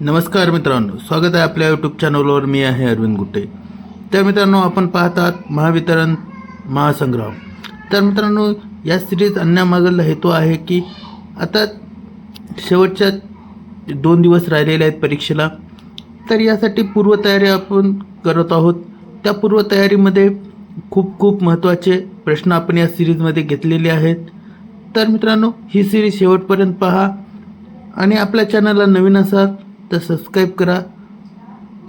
नमस्कार मित्रांनो स्वागत आहे आपल्या यूट्यूब चॅनलवर मी आहे अरविंद गुट्टे. तर मित्रांनो आपण पाहतात महावितरण महासंग्राम. तर मित्रांनो या सिरीज आणण्यामागला हेतू आहे की आता शेवटच्या दोन दिवस राहिलेले आहेत परीक्षेला. तर यासाठी पूर्वतयारी आपण करत आहोत. त्या पूर्वतयारीमध्ये खूप खूप महत्त्वाचे प्रश्न आपण या सिरीजमध्ये घेतलेले आहेत. तर मित्रांनो ही सिरीज शेवटपर्यंत पहा. आणि आपल्या चॅनलला नवीन असाल तर सबस्क्राईब करा.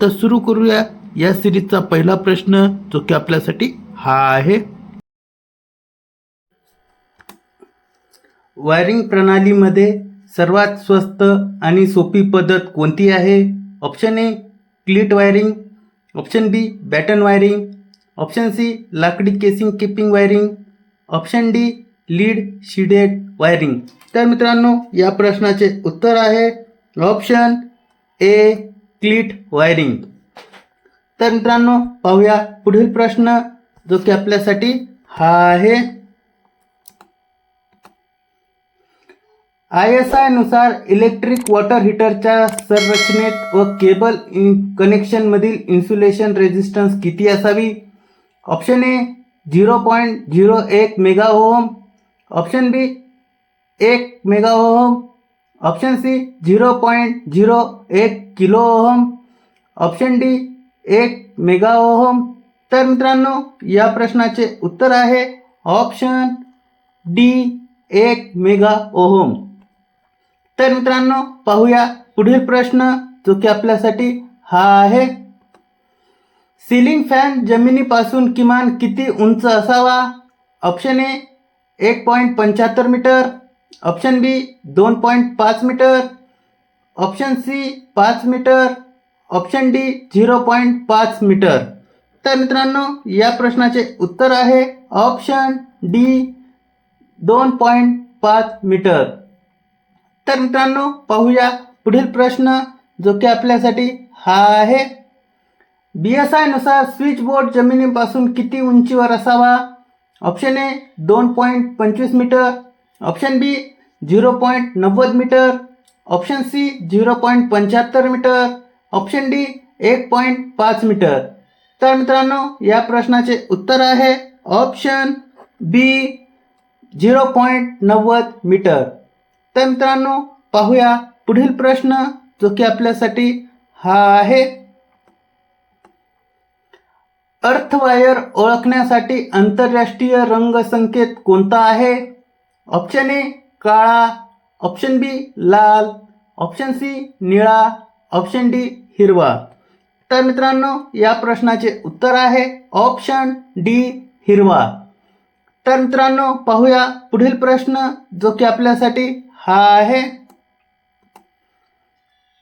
तर सुरू करूया या सिरीजचा पहिला प्रश्न जो की आपल्यासाठी हा आहे. वायरिंग प्रणालीमध्ये सर्वात स्वस्त आणि सोपी पद्धत कोणती आहे? Option A cleat wiring option B batten wiring option C लाकडी casing capping wiring option D lead sheathed wiring तर मित्रांनो या प्रश्नाचे उत्तर आहे ऑप्शन ए क्लिट वायरिंग. तर मित्रांनो पाहूया पुढील प्रश्न जो की आपल्यासाठी हा आहे. आय एस आयनुसार इलेक्ट्रिक वॉटर हीटरच्या संरचनेत व केबल इन कनेक्शनमधील इन्सुलेशन रेजिस्टन्स किती असावी? Option A zero point zero एक मेगा ओहम ऑप्शन बी एक mega ohm option C zero point zero एक किलो ओहम ऑप्शन डी एक मेगा ओहम तर मित्रांनो या प्रश्नाचे उत्तर आहे ऑप्शन डी एक मेगा ओहम तर मित्रांनो पाहूया पुढील प्रश्न जो की आपल्यासाठी हा आहे. सिलिंग फॅन जमिनीपासून किमान किती उंच असावा? ऑप्शन ए एक पॉईंट पंच्याहत्तर मीटर ऑप्शन बी दोन पॉईंट पाच मीटर. ऑप्शन सी पाच metre. Option D zero point पाच मीटर. तर मित्रांनो या प्रश्नाचे उत्तर आहे ऑप्शन डी दोन पॉईंट पाच मीटर. तर मित्रांनो पाहूया पुढील प्रश्न जो की आपल्यासाठी हा आहे. बी एस आयनुसार स्विच बोर्ड जमिनीपासून किती उंचीवर असावा? ऑप्शन ए दोन पॉईंट पंचवीस metre. Option B zero point नव्वद metre option C zero point पंच्याहत्तर मीटर ऑप्शन डी एक पॉईंट पाच मीटर. तर मित्रांनो या प्रश्नाचे उत्तर आहे ऑप्शन बी झिरो पॉईंट नव्वद मीटर. तर मित्रांनो पाहूया पुढील प्रश्न जो की आपल्यासाठी हा आहे. अर्थवायर ओळखण्यासाठी आंतरराष्ट्रीय रंग संकेत कोणता आहे? ऑप्शन ए काळा. ऑप्शन बी लाल. ऑप्शन सी निळा. ऑप्शन डी हिरवा. तर मित्रांनो या प्रश्नाचे उत्तर आहे ऑप्शन डी हिरवा. तर मित्रांनो पाहूया पुढील प्रश्न जो की आपल्यासाठी हा आहे.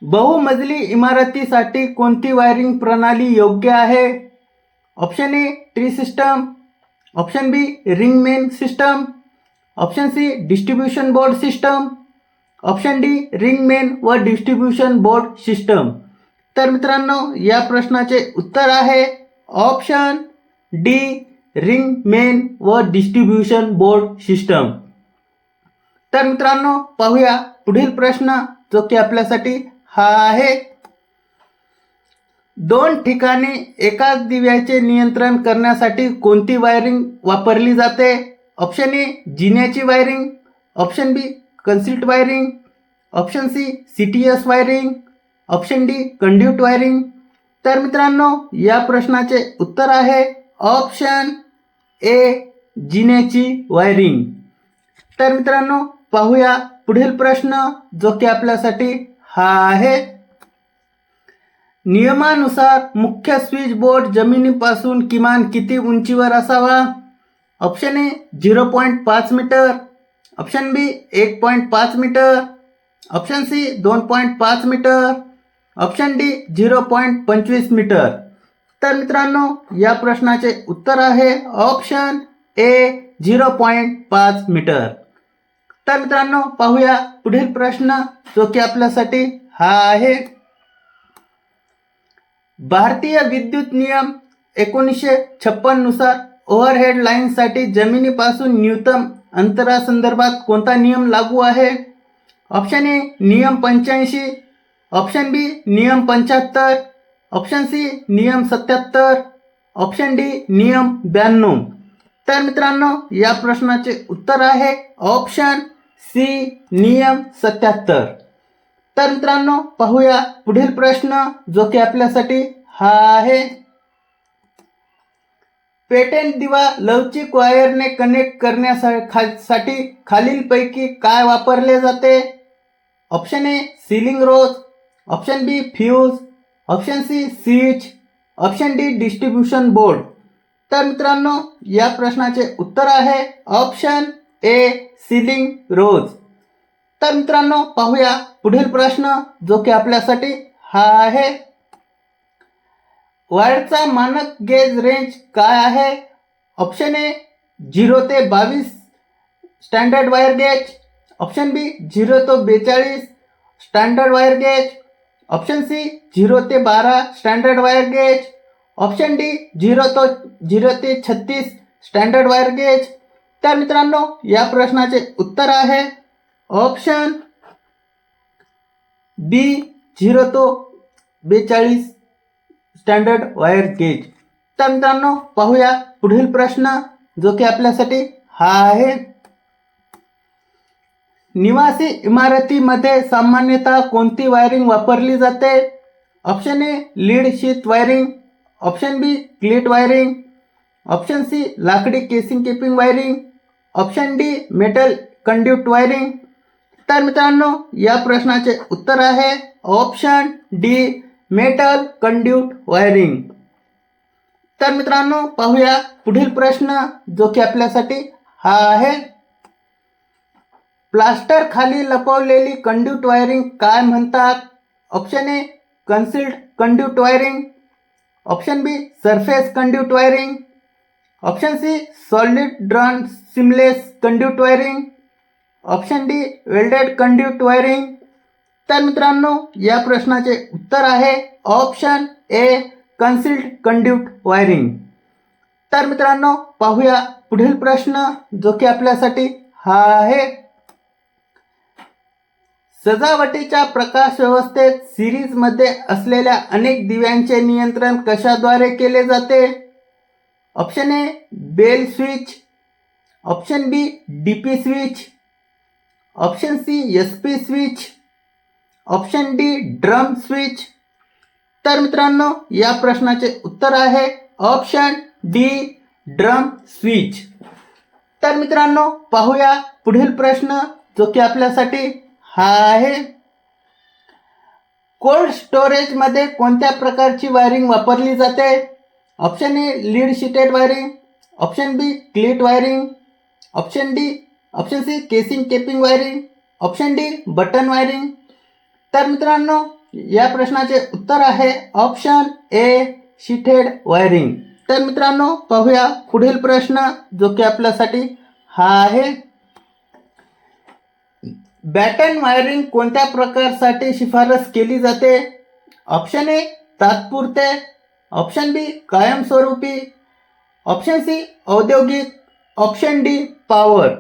बहुमजली इमारतीसाठी कोणती वायरिंग प्रणाली योग्य आहे? Option A tree system option B ring main system option C distribution board system option D ring main व डिस्ट्रीब्युशन बोर्ड सिस्टम तर मित्रांनो या प्रश्नाचे उत्तर आहे ऑप्शन डी रिंग मेन व डिस्ट्रीब्युशन बोर्ड सिस्टम तर मित्रांनो पाहूया पुढील प्रश्न जो की आपल्यासाठी हा आहे. दोन ठिकाणी एकाच दिव्याचे नियंत्रण करण्यासाठी कोणती वायरिंग वापरली जाते? Option A जिन्याची wiring option B concealed wiring option C C T S wiring option D conduit wiring तर मित्रांनो या प्रश्नाचे उत्तर आहे ऑप्शन ए जिन्याची वायरिंग तर मित्रांनो पाहूया पुढील प्रश्न जो की आपल्यासाठी हा आहे. नियमानुसार मुख्य स्विच बोर्ड जमिनीपासून किमान किती उंचीवर असावा? ऑप्शन ए झिरो पॉईंट पाच मीटर ऑप्शन बी एक पॉईंट पाच मीटर ऑप्शन सी दोन पॉईंट पाच metre option D zero point पंचवीस मीटर तर मित्रांनो या प्रश्नाचे उत्तर आहे ऑप्शन ए झिरो पॉईंट पाच मीटर तर मित्रांनो पाहूया पुढील प्रश्न जो की आपल्यासाठी हा आहे. भारतीय विद्युत नियम एकोणीसशे छप्पननुसार ओव्हरहेड लाईनसाठी जमिनीपासून न्यूनतम अंतरासंदर्भात कोणता नियम लागू आहे? ऑप्शन ए नियम पंच्याऐंशी. ऑप्शन बी नियम पंच्याहत्तर. ऑप्शन सी नियम सत्याहत्तर. ऑप्शन डी नियम ब्याण्णव. तर मित्रांनो या प्रश्नाचे उत्तर आहे ऑप्शन सी नियम सत्याहत्तर. तर मित्रांनो पाहूया पुढील प्रश्न जो की आपल्यासाठी हा आहे. पेटेंट दिवा लवचिक वायरने कनेक्ट करण्यासाठी खालीलपैकी काय वापरले जाते? Option A ceiling rose. Option B fuse. Option C switch. Option D distribution board. तर मित्रांनो या प्रश्नाचे उत्तर आहे ऑप्शन ए सीलिंग रोज. तर मित्रांनो पाहूया पुढील प्रश्न जो की आपल्यासाठी हा आहे. वायरचा मानक गेज रेंज काय आहे? ऑप्शन ए झिरो ते बावीस. Standard wire gauge. Option B zero ते बेचाळीस. Standard wire gauge. Option C zero ते बारा. Standard wire gauge. Option D zero to zero ते छत्तीस. Standard wire gauge. तर मित्रांनो या प्रश्नाचे उत्तर आहे. ऑप्शन बी झिरो तो बेचाळीस. स्टँडर्ड वायर गेज तर मित्रांनो पाहूया पुढील प्रश्न जो की आपल्यासाठी हा आहे. निवासी इमारतीमध्ये सामान्यतः कोणती वायरिंग वापरली जाते? Option A lead sheath wiring option B cleat wiring option C लाकडी casing capping wiring option D metal conduit wiring तर मित्रांनो या प्रश्नाचे उत्तर आहे option D metal conduit wiring. तर मित्रांनो पाहूया पुढील प्रश्न जो की आपल्यासाठी हा आहे. प्लास्टर खाली लपवलेली कंड्यूट वायरिंग काय म्हणतात? Option A concealed conduit wiring. Option B surface conduit wiring. Option C solid drawn seamless conduit wiring. Option D welded conduit wiring. तर मित्रांनो या प्रश्नाचे उत्तर आहे option A concealed conduit wiring तर मित्रांनो पाहूया पुढील प्रश्न जो की आपल्यासाठी हा आहे. सजावटीच्या प्रकाश व्यवस्थेत सिरीजमध्ये असलेल्या अनेक दिव्यांचे नियंत्रण कशाद्वारे केले जाते? Option A bell switch option B D P switch option C S P switch option D drum switch. तर मित्रांनो या प्रश्नाचे उत्तर आहे ऑप्शन डी ड्रम स्विच. तर मित्रांनो पाहूया पुढील प्रश्न जो की आपल्यासाठी हा आहे. कोल्ड स्टोरेजमध्ये कोणत्या प्रकारची वायरिंग वापरली जाते? Option A lead sheathed wiring. Option B cleat wiring. Option D option C casing capping wiring. Option D button wiring. तर मित्रांनो या प्रश्नाचे उत्तर आहे ऑप्शन ए शिटेड वायरिंग तर मित्रांनो पाहूया पुढील प्रश्न जो की आपल्यासाठी हा आहे. बॅटन वायरिंग कोणत्या प्रकारसाठी शिफारस केली जाते? ऑप्शन ए तात्पुरते. ऑप्शन बी कायमस्वरूपी. ऑप्शन सी औद्योगिक. ऑप्शन डी पॉवर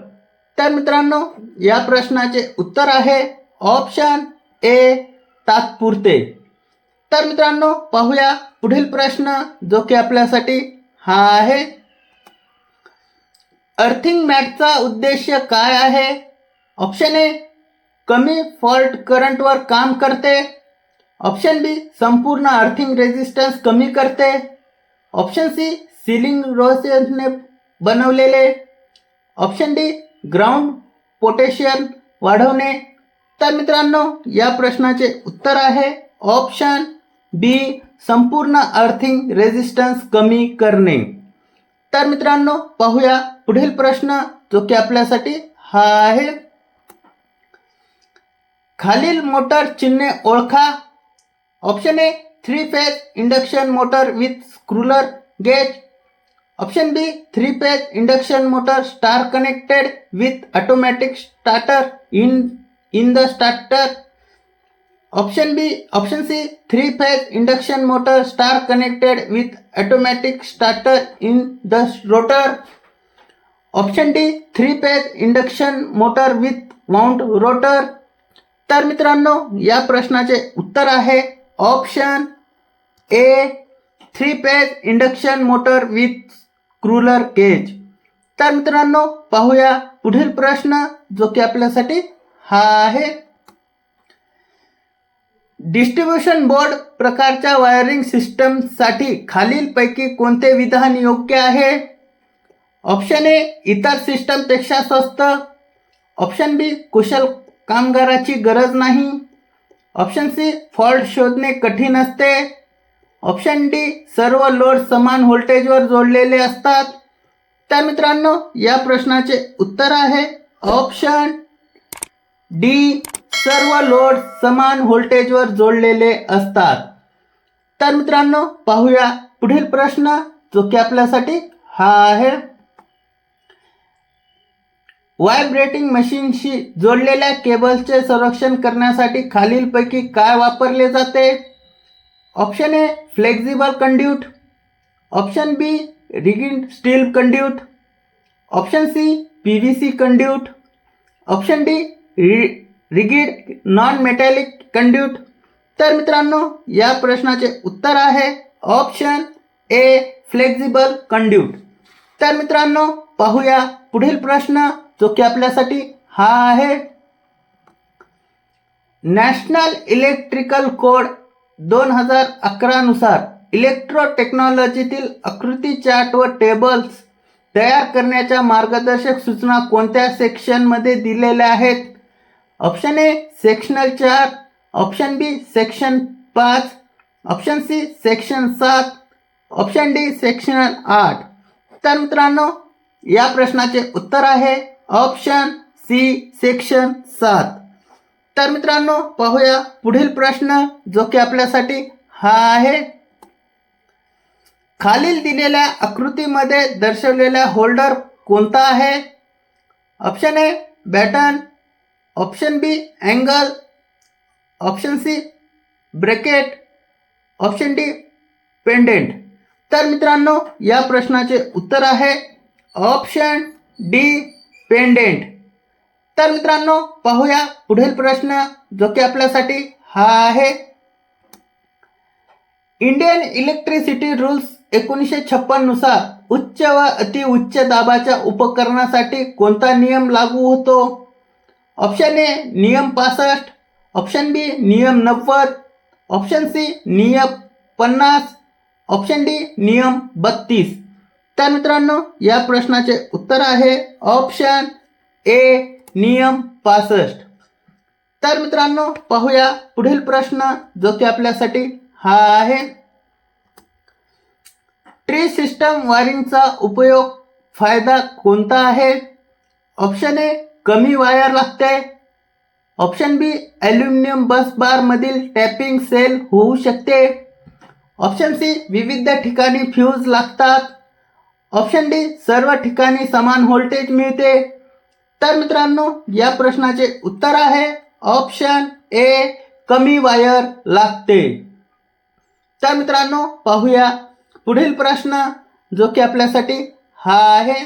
तर मित्रांनो या प्रश्नाचे उत्तर आहे ऑप्शन ए तात्पुरते. तर मित्रांनो पाहूया पुढील प्रश्न जो की आपल्यासाठी हा आहे. अर्थिंग मॅटचा उद्देश काय आहे? ऑप्शन ए कमी फॉल्ट करंटवर काम करते. ऑप्शन बी संपूर्ण अर्थिंग रेजिस्टन्स कमी करते. ऑप्शन सी सिलिंग रोसेसने बनवलेले. ऑप्शन डी ग्राउंड पोटेशियम वाढवणे. तर मित्रांनो या प्रश्नाचे उत्तर आहे ऑप्शन बी संपूर्ण अर्थिंग रेजिस्टन्स कमी करणे. तर मित्रांनो पाहूया पुढील प्रश्न जो की आपल्यासाठी हा आहे खालील मोटर चिन्हे ओळखा. Option A three phase induction motor with squirrel cage option B three phase induction motor star connected with automatic starter in in the starter option B option C three phase induction motor star connected with automatic starter in the rotor option D three phase induction motor with mount rotor तर मित्रांनो या प्रश्नाचे उत्तर आहे option A three phase induction motor with squirrel cage तर मित्रांनो पाहूया पुढील प्रश्न जो की आपल्यासाठी हा आहे. डिस्ट्रीब्युशन बोर्ड प्रकारच्या वायरिंग सिस्टमसाठी खालीलपैकी कोणते विधान योग्य आहे? ऑप्शन ए इतर सिस्टमपेक्षा स्वस्त. ऑप्शन बी कुशल कामगाराची गरज नाही. ऑप्शन सी फॉल्ट शोधणे कठीण असते. ऑप्शन डी सर्व लोड समान व्होल्टेजवर जोडलेले असतात. तर मित्रांनो या प्रश्नाचे उत्तर आहे ऑप्शन डी सर्व लोड समान व्होल्टेजवर जोडलेले असतात. तर मित्रांनो पाहूया पुढील प्रश्न जो की आपल्यासाठी हा आहे. व्हायब्रेटिंग मशीनशी जोडलेल्या केबलचे संरक्षण करण्यासाठी खालीलपैकी काय वापरले जाते? Option A flexible conduit. Option B rigid steel conduit. Option C P V C conduit. Option D रि रिगिड नॉन मेटॅलिक कंड्यूट तर मित्रांनो या प्रश्नाचे उत्तर आहे ऑप्शन ए फ्लेक्झिबल कंड्यूट तर मित्रांनो पाहूया पुढील प्रश्न जो की आपल्यासाठी हा आहे. नॅशनल इलेक्ट्रिकल कोड दोन हजार अकरानुसार इलेक्ट्रो टेक्नॉलॉजीतील आकृती चार्ट व टेबल्स तयार करण्याच्या मार्गदर्शक सूचना कोणत्या सेक्शनमध्ये दिलेल्या आहेत? ऑप्शन ए सेक्शनल चार ऑप्शन बी सेक्शन पाच ऑप्शन सी सेक्शन सात ऑप्शन डी सेक्शन आठ तर मित्रांनो या प्रश्नाचे उत्तर आहे ऑप्शन सी सेक्शन सात तर मित्रांनो पाहूया पुढील प्रश्न जो की आपल्यासाठी हा आहे. खालील दिलेल्या आकृतीमध्ये दर्शवलेला होल्डर कोणता आहे? Option A batten option B angle. Option C bracket. Option D pendant. तर मित्रांनो या प्रश्नाचे उत्तर आहे ऑप्शन डी पेंडेंट. तर मित्रांनो पाहूया पुढील प्रश्न जो की आपल्यासाठी हा आहे. इंडियन इलेक्ट्रिसिटी रूल्स एकोणीसशे छप्पननुसार उच्च व अति उच्च दाबाच्या उपकरणासाठी कोणता नियम लागू होतो? ऑप्शन ए नियम पासष्ट. ऑप्शन बी नियम नव्वद. ऑप्शन सी नियम पन्नास. ऑप्शन डी नियम बत्तीस. तर मित्रांनो या प्रश्नाचे उत्तर आहे ऑप्शन ए नियम पासष्ट. तर मित्रांनो पाहूया पुढील प्रश्न जो की आपल्यासाठी हा आहे. ट्री सिस्टम वायरिंगचा उपयोग फायदा कोणता आहे? ऑप्शन ए कमी वायर लागते. ऑप्शन बी ॲल्युमिनियम बस बारमधील टॅपिंग सेल होऊ शकते. ऑप्शन सी विविध ठिकाणी फ्यूज लागतात. ऑप्शन डी सर्व ठिकाणी समान व्होल्टेज मिळते. तर मित्रांनो या प्रश्नाचे उत्तर आहे. ऑप्शन ए कमी वायर लागते. तर मित्रांनो पाहूया पुढील प्रश्न जो की आपल्यासाठी हा आहे.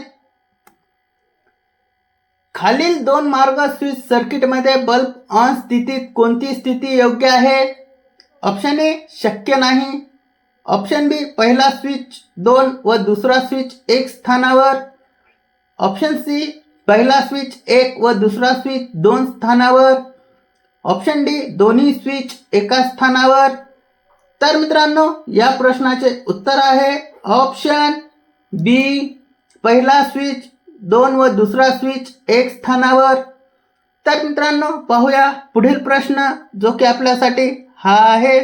खालील दोन मार्ग स्विच सर्किटमध्ये बल्ब ऑन स्थितीत कोणती स्थिती योग्य आहे? ऑप्शन ए शक्य नाही. ऑप्शन बी पहिला स्विच दोन व दुसरा स्विच एक स्थानावर. ऑप्शन सी पहिला स्विच एक व दुसरा स्विच दोन स्थानावर. ऑप्शन डी दोन्ही स्विच एका स्थानावर. तर मित्रांनो या प्रश्नाचे उत्तर आहे ऑप्शन बी पहिला स्विच दोन व दुसरा स्विच एक स्थानावर. तर मित्रांनो पाहूया पुढील प्रश्न जो की आपल्यासाठी हा आहे.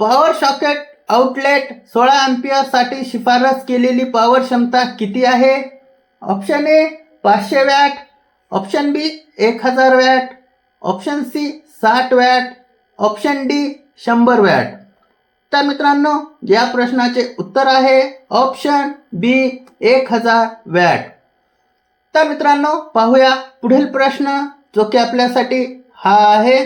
पॉवर सॉकेट आउटलेट सोळा अँपियरसाठी शिफारस केलेली पॉवर क्षमता किती आहे? ऑप्शन ए पाचशे वॅट ऑप्शन बी एक हजार वॅट ऑप्शन सी साठ वॅट ऑप्शन डी शंभर वॅट तर मित्रांनो या प्रश्नाचे उत्तर आहे ऑप्शन बी एक हजार वॅट. तर मित्रांनो पाहूया पुढील प्रश्न जो की आपल्यासाठी हा आहे.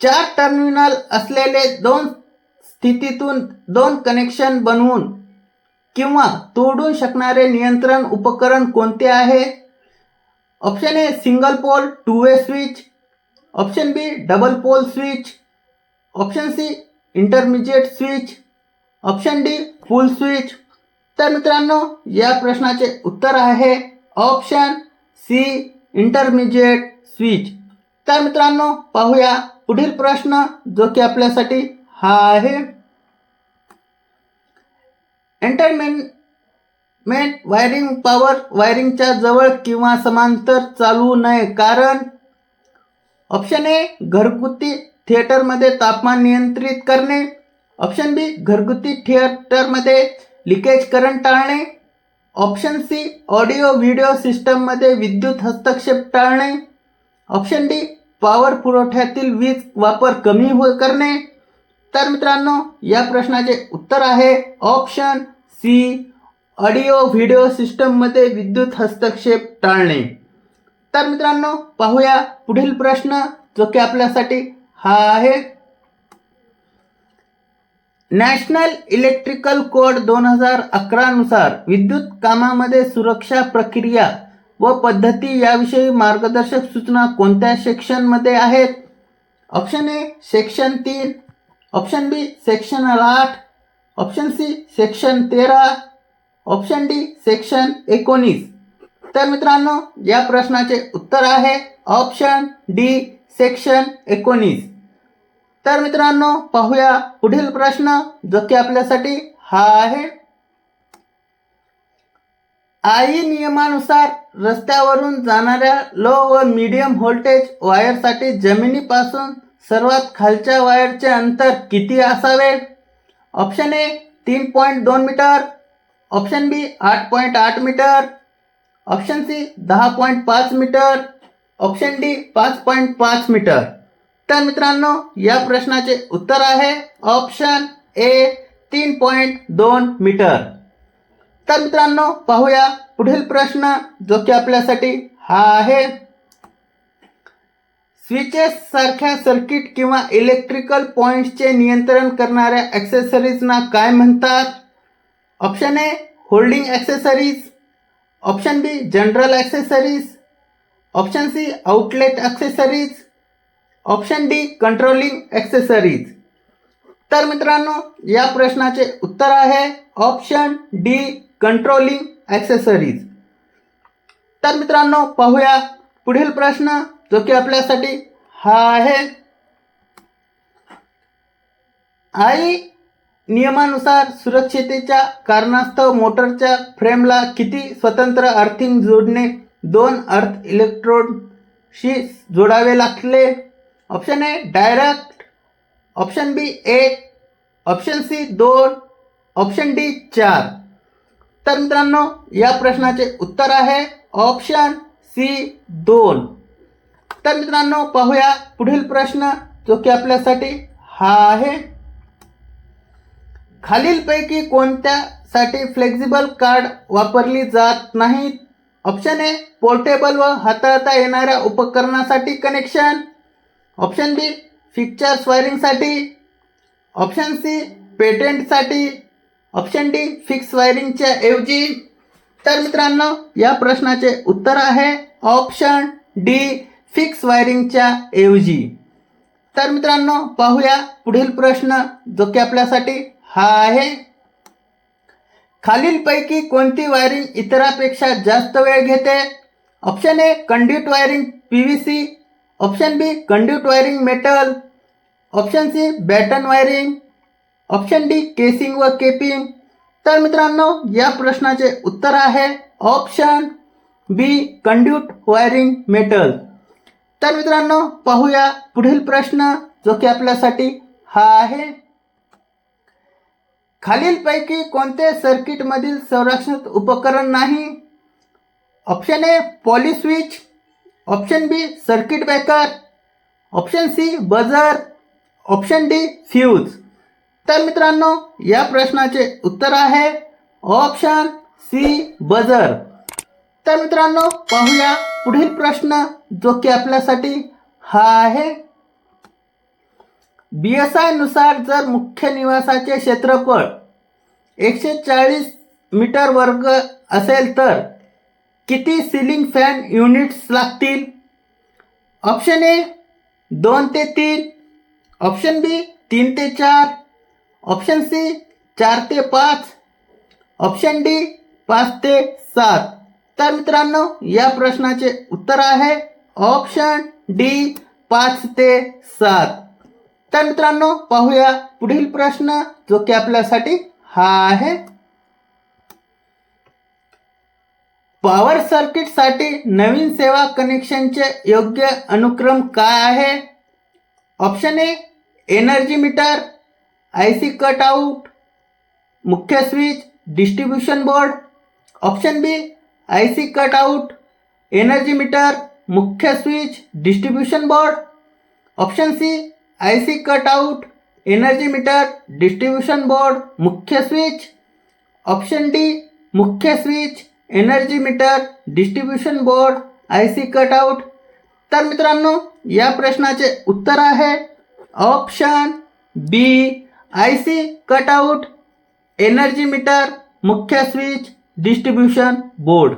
चार टर्मिनल असलेले दोन स्थितीतून दोन कनेक्शन बनवून किंवा तोडू शकणारे नियंत्रण उपकरण कोणते आहे? Option A single pole two way switch option B double pole switch option C intermediate switch option D full switch तर मित्रांनो या प्रश्नाचे उत्तर आहे ऑप्शन सी इंटरमिजिएट स्विच तर मित्रांनो पाहूया पुढील प्रश्न जो की आपल्यासाठी हा आहे. एंटरमेनमेंट वायरिंग पॉवर वायरिंगच्या जवळ किंवा समांतर चालू नये कारण ऑप्शन ए घरगुती थिएटरमध्ये तापमान नियंत्रित करणे. ऑप्शन बी घरगुती थिएटरमध्ये लिकेज करंट टाळणे. ऑप्शन सी ऑडिओ व्हिडिओ सिस्टममध्ये विद्युत हस्तक्षेप टाळणे. ऑप्शन डी पॉवर पुरवठ्यातील वीज वापर कमी हो करणे. तर मित्रांनो या प्रश्नाचे उत्तर आहे ऑप्शन सी ऑडिओ व्हिडिओ सिस्टममध्ये विद्युत हस्तक्षेप टाळणे. तर मित्रांनो पाहूया पुढील प्रश्न जो की आपल्यासाठी हा आहे. नॅशनल इलेक्ट्रिकल कोड दोन हजार अकरानुसार विद्युत कामामध्ये सुरक्षा प्रक्रिया व पद्धती याविषयी मार्गदर्शक सूचना कोणत्या सेक्शनमध्ये आहेत? ऑप्शन ए सेक्शन तीन. ऑप्शन बी सेक्शन आठ. ऑप्शन सी सेक्शन तेरा. ऑप्शन डी सेक्शन एकोणीस. तर मित्रांनो या प्रश्नाचे उत्तर आहे ऑप्शन डी सेक्शन एकोणीस. तर मित्रांनो पाहूया पुढील प्रश्न जो की आपल्यासाठी हा आहे. आई नियमानुसार रस्त्यावरून जाणाऱ्या लो व मीडियम व्होल्टेज वायरसाठी जमिनीपासून सर्वात खालच्या वायरचे अंतर किती असावे? ऑप्शन ए तीन पॉईंट दोन मीटर. ऑप्शन बी आठ पॉईंट आठ मीटर. ऑप्शन सी दहा पॉईंट पाच मीटर. ऑप्शन डी पाच पॉईंट पाच मीटर तर मित्रांनो या प्रश्नाचे उत्तर आहे ऑप्शन ए तीन पॉईंट दोन मीटर तर मित्रांनो पाहूया पुढील प्रश्न जो की आपल्यासाठी हा आहे. स्विचेस सारख्या सर्किट किंवा इलेक्ट्रिकल पॉइंट्सचे नियंत्रण करणाऱ्या ॲक्सेसरीजना काय म्हणतात? Option A holding accessories option B general accessories option C outlet accessories option D controlling accessories तर मित्रांनो या प्रश्नाचे उत्तर आहे ऑप्शन डी कंट्रोलिंग ॲक्सेसरीज तर मित्रांनो पाहूया पुढील प्रश्न जो की आपल्यासाठी हा आहे. आई नियमानुसार सुरक्षितेच्या कारणास्तव मोटरच्या फ्रेमला किती स्वतंत्र अर्थिंग जोडणे दोन अर्थ इलेक्ट्रोडशी जोडावे लागले. Option A direct option B एक ऑप्शन सी दोन. ऑप्शन डी चार. तर मित्रांनो या प्रश्नाचे उत्तर आहे ऑप्शन सी दोन. तर मित्रांनो पाहूया पुढील प्रश्न जो की आपल्यासाठी हा आहे. खालीलपैकी कोणत्यासाठी फ्लेक्झिबल कार्ड वापरली जात नाहीत? ऑप्शन ए पोर्टेबल व हाताळता येणाऱ्या उपकरणासाठी कनेक्शन ऑप्शन बी फिक्चर वायरिंगसाठी ऑप्शन सी पेटेंटसाठी ऑप्शन डी फिक्स वायरिंगच्या ऐवजी. तर मित्रांनो या प्रश्नाचे उत्तर आहे ऑप्शन डी फिक्स वायरिंगच्या ऐवजी. तर मित्रांनो पाहूया पुढील प्रश्न जो की आपल्यासाठी हा आहे. खालीलपैकी कोणती वायरिंग इतरापेक्षा जास्त वेळ घेते? Option A conduit wiring P V C. Option B conduit wiring metal. Option C batten wiring. Option D casing व केपिंग. तर मित्रांनो या प्रश्नाचे उत्तर आहे option B conduit wiring metal. तर मित्रांनो पाहूया पुढील प्रश्न जो की आपल्यासाठी हा आहे. खालीलपैकी कोणते सर्किटमधील संरक्षण उपकरण नाही? Option A poly switch option B circuit breaker. Option C buzzer. Option D fuse. तर मित्रांनो या प्रश्नाचे उत्तर आहे ऑप्शन सी बजर. तर मित्रांनो पाहूया पुढील प्रश्न जो की आपल्यासाठी हा आहे. बी एस आयनुसार जर मुख्य निवासाचे क्षेत्रफळ एकशे चाळीस मीटर वर्ग असेल तर किती सिलिंग फॅन युनिट्स लागतील? ऑप्शन ए दोन ते तीन. ऑप्शन बी तीन ते चार. ऑप्शन सी चार ते पाच. ऑप्शन डी पाच ते सात. तर मित्रांनो या प्रश्नाचे उत्तर आहे ऑप्शन डी पाच ते सात. तर मित्रांनो पाहूया पुढील प्रश्न जो की आपल्यासाठी हा आहे. पॉवर सर्किटसाठी नवीन सेवा कनेक्शनचे योग्य अनुक्रम काय आहे? Option A energy meter I C cut out मुख्य switch distribution board option B I C cut out energy meter मुख्य switch distribution board option C I C cutout energy meter distribution board मुख्य switch option D मुख्य switch energy meter distribution board I C cutout तर मित्रांनो या प्रश्नाचे उत्तर आहे option B I C cutout energy meter मुख्य स्विच डिस्ट्रीब्युशन बोर्ड.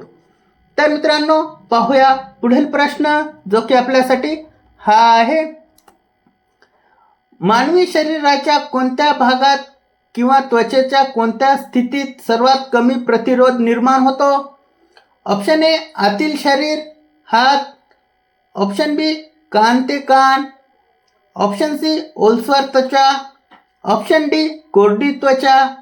तर मित्रांनो पाहूया पुढील प्रश्न जो की आपल्यासाठी हा आहे. मानवी शरीराच्या कोणत्या भागात किंवा त्वचेच्या कोणत्या स्थितीत सर्वात कमी प्रतिरोध निर्माण होतो? ऑप्शन ए आतील शरीर. हात. ऑप्शन बी कान ते कान. ऑप्शन सी ओलसर त्वचा. ऑप्शन डी कोरडी त्वचा.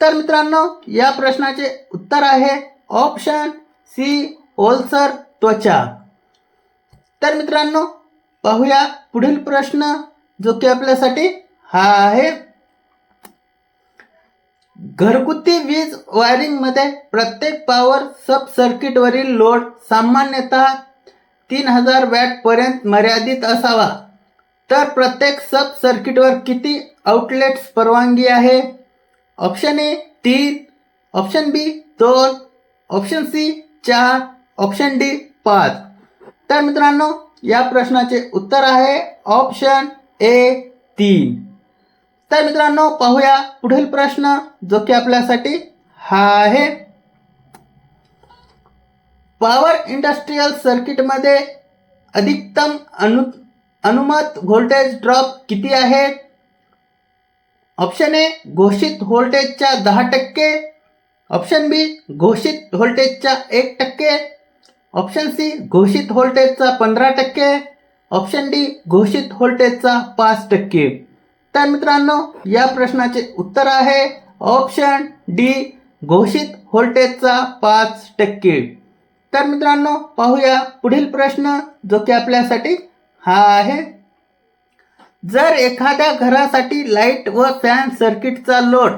तर मित्रांनो या प्रश्नाचे उत्तर आहे ऑप्शन सी ओलसर त्वचा. तर मित्रांनो पाहूया पुढील प्रश्न. जो की आपल्यासाठी हा आहे. घरगुती वीज वायरिंगमध्ये प्रत्येक पॉवर सब सर्किटवरील लोड सामान्यतः तीन हजार वॅटपर्यंत मर्यादित असावा. तर प्रत्येक सब सर्किटवर किती आउटलेट्स परवानगी आहे? ऑप्शन ए तीन ऑप्शन बी दोन ऑप्शन सी चार ऑप्शन डी पाच. तर मित्रांनो या प्रश्नाचे उत्तर आहे ऑप्शन ए तीन. तर मित्रांनो पाहूया पुढील प्रश्न जो की आपल्यासाठी हा आहे. पॉवर इंडस्ट्रीयल सर्किटमध्ये अधिकतम अनु अनुमत व्होल्टेज ड्रॉप किती आहे? ऑप्शन ए घोषित व्होल्टेजच्या दहा टक्के. ऑप्शन बी घोषित व्होल्टेजच्या एक टक्के. ऑप्शन सी घोषित व्होल्टेजचा पंधरा टक्के. ऑप्शन डी घोषित व्होल्टेजचा पाच टक्के. तर मित्रांनो या प्रश्नाचे उत्तर आहे ऑप्शन डी घोषित व्होल्टेजचा पाच टक्के. तर मित्रांनो पाहूया पुढील प्रश्न जो की आपल्यासाठी हा आहे. जर एखाद्या घरासाठी लाइट व फॅन सर्किटचा लोड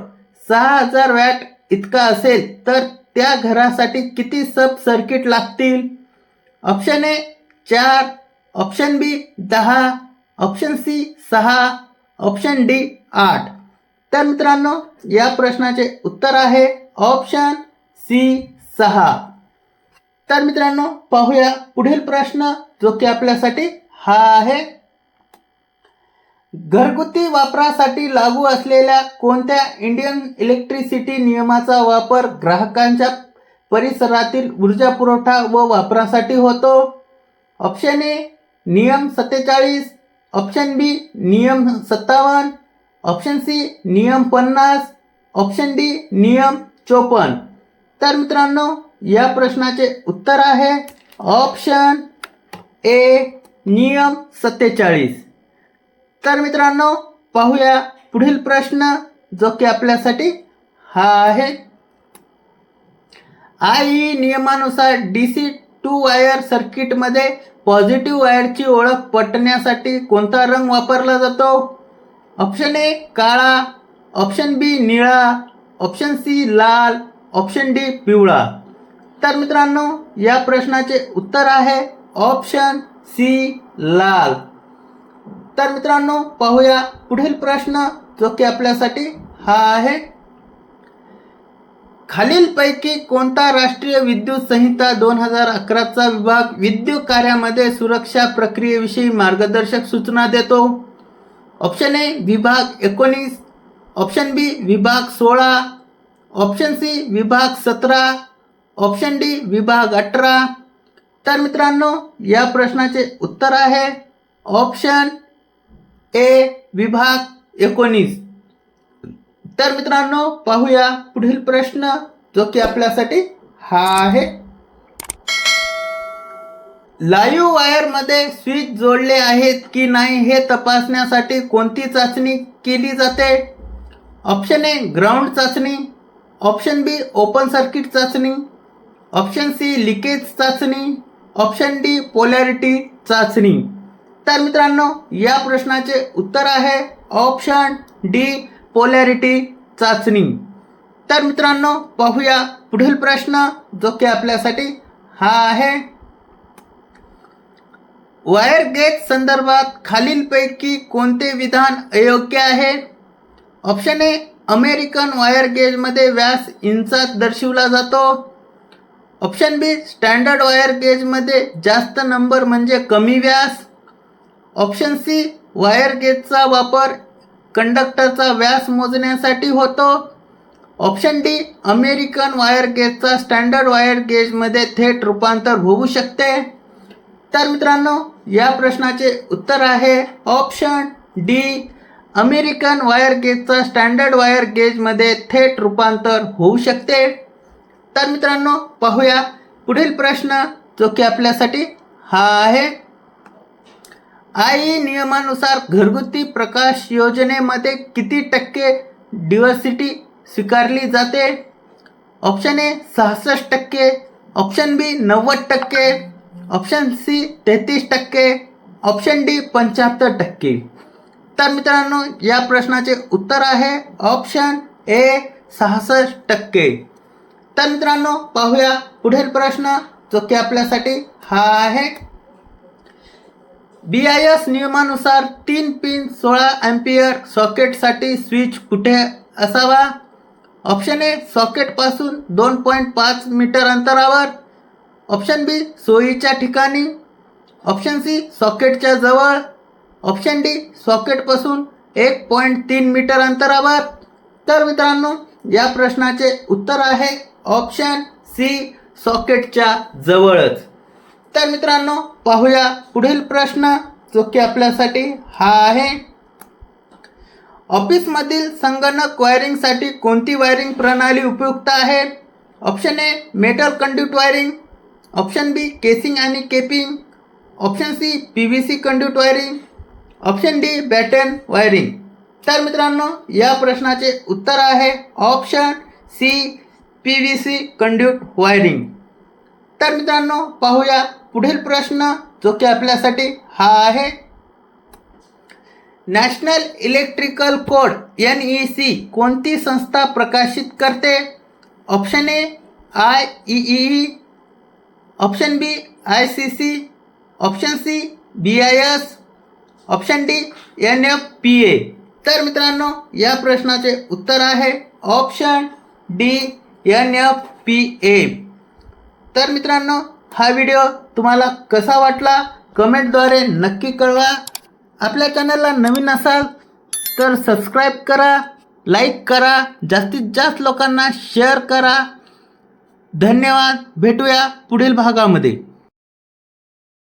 सहा हजार वॅट इतका असेल तर त्या घरासाठी किती सब सर्किट लागतील? ऑप्शन ए चार ऑप्शन बी दहा ऑप्शन सी सहा ऑप्शन डी आठ. तर मित्रांनो या प्रश्नाचे उत्तर आहे ऑप्शन सी सहा. तर मित्रांनो पाहूया पुढील प्रश्न जो की आपल्यासाठी हा आहे. घरगुती वापरासाठी लागू असलेल्या कोणत्या इंडियन इलेक्ट्रिसिटी नियमाचा वापर ग्राहकांच्या परिसरातील ऊर्जा पुरवठा व वापरासाठी होतो? ऑप्शन ए नियम सत्तेचाळीस ऑप्शन बी नियम सत्तावन्न ऑप्शन सी नियम पन्नास ऑप्शन डी नियम चोपन्न. तर मित्रांनो या प्रश्नाचे उत्तर आहे ऑप्शन ए नियम सत्तेचाळीस. तर मित्रांनो पाहूया पुढील प्रश्न जो की आपल्यासाठी हा आहे. आई नियमानुसार डी सी टू वायर सर्किटमध्ये पॉझिटिव्ह वायरची ओळख पटण्यासाठी कोणता रंग वापरला जातो? ऑप्शन ए काळा ऑप्शन बी निळा ऑप्शन सी लाल ऑप्शन डी पिवळा. तर मित्रांनो या प्रश्नाचे उत्तर आहे ऑप्शन सी लाल. तर मित्रांनो पाहूया पुढील प्रश्न जो की आपल्यासाठी हा आहे. खालीलपैकी कोणता राष्ट्रीय विद्युत संहिता दोन हजार अकराचा विभाग विद्युत कार्यामध्ये सुरक्षा प्रक्रियेविषयी मार्गदर्शक सूचना देतो? ऑप्शन ए विभाग एकोणीस. ऑप्शन बी विभाग सोळा. ऑप्शन सी विभाग सतरा. ऑप्शन डी विभाग अठरा. तर मित्रांनो या प्रश्नाचे उत्तर आहे. ऑप्शन ए विभाग एकोणीस. तर मित्रांनो पाहूया पुढील प्रश्न जो की आपल्यासाठी हा आहे. लाईव्ह वायरमध्ये स्विच जोडले आहेत की नाही हे तपासण्यासाठी कोणती चाचणी केली जाते? ऑप्शन ए ग्राउंड चाचणी. ऑप्शन बी ओपन सर्किट चाचणी. ऑप्शन सी लिकेज चाचणी. ऑप्शन डी पोलॅरिटी चाचणी. तर मित्रांनो या प्रश्नाचे उत्तर आहे ऑप्शन डी पोलॅरिटी चाचणी. तर मित्रांनो पाहूया पुढील प्रश्न जो की आपल्यासाठी हा आहे. वायर गेज संदर्भात खालीलपैकी कोणते विधान अयोग्य आहे? ऑप्शन ए अमेरिकन वायर गेजमध्ये व्यास इंचात दर्शवला जातो. ऑप्शन बी स्टँडर्ड वायर गेजमध्ये जास्त नंबर म्हणजे कमी व्यास. ऑप्शन सी वायर गेजचा वापर कंडक्टरचा व्यास मोजण्यासाठी होतो. ऑप्शन डी अमेरिकन वायर गेजचा स्टँडर्ड वायर गेजमध्ये थेट रूपांतर होऊ शकते. तर मित्रांनो या प्रश्नाचे उत्तर आहे ऑप्शन डी अमेरिकन वायर गेजचा स्टँडर्ड वायर गेजमध्ये थेट रूपांतर होऊ शकते. तर मित्रांनो पाहूया पुढील प्रश्न जो की आपल्यासाठी हा आहे. आई नियमानुसार घरगुती प्रकाश योजनेमध्ये किती टक्के डिव्हर्सिटी स्वीकारली जाते? ऑप्शन ए सहासष्ट टक्के. ऑप्शन बी नव्वद टक्के. ऑप्शन सी तेहतीस टक्के. ऑप्शन डी पंच्याहत्तर टक्के. तर मित्रांनो या प्रश्नाचे उत्तर आहे ऑप्शन ए सहासष्ट टक्के. तर मित्रांनो पाहूया पुढील प्रश्न जो की आपल्यासाठी हा आहे. बी आय एस नियमानुसार तीन पिन सोळा अँपियर सॉकेटसाठी स्विच कुठे असावा? ऑप्शन ए सॉकेटपासून दोन पॉईंट पाच मीटर अंतरावर. ऑप्शन बी सोयीच्या ठिकाणी. ऑप्शन सी सॉकेटच्या जवळ. ऑप्शन डी सॉकेटपासून एक पॉईंट तीन मीटर अंतरावर. तर मित्रांनो या प्रश्नाचे उत्तर आहे ऑप्शन सी सॉकेटच्या जवळच. तर मित्रांनो पाहूया पुढील प्रश्न जो की आपल्यासाठी हा आहे. ऑफिसमधील संगणक वायरिंगसाठी कोणती वायरिंग प्रणाली उपयुक्त आहे? Option A metal conduit wiring. Option B casing आणि capping. Option C P V C conduit wiring. Option D batten wiring. तर मित्रांनो या प्रश्नाचे उत्तर आहे option C P V C conduit wiring. तर मित्रांनो पाहूया पुढील प्रश्न, जो की आपल्यासाठी हा आहे. National Electrical Code N E C कोणती संस्था प्रकाशित करते? Option A I E option B I C C option C B I S option D N F P A तर मित्रांनो, या प्रश्नाचे उत्तर आहे option D N F P A तर मित्रांनो हा व्हिडिओ तुम्हाला कसा वाटला कमेंटद्वारे नक्की कळवा. आपल्या चॅनलला नवीन असाल तर सबस्क्राईब करा लाईक करा जास्तीत जास्त लोकांना शेअर करा. धन्यवाद. भेटूया पुढील भागामध्ये.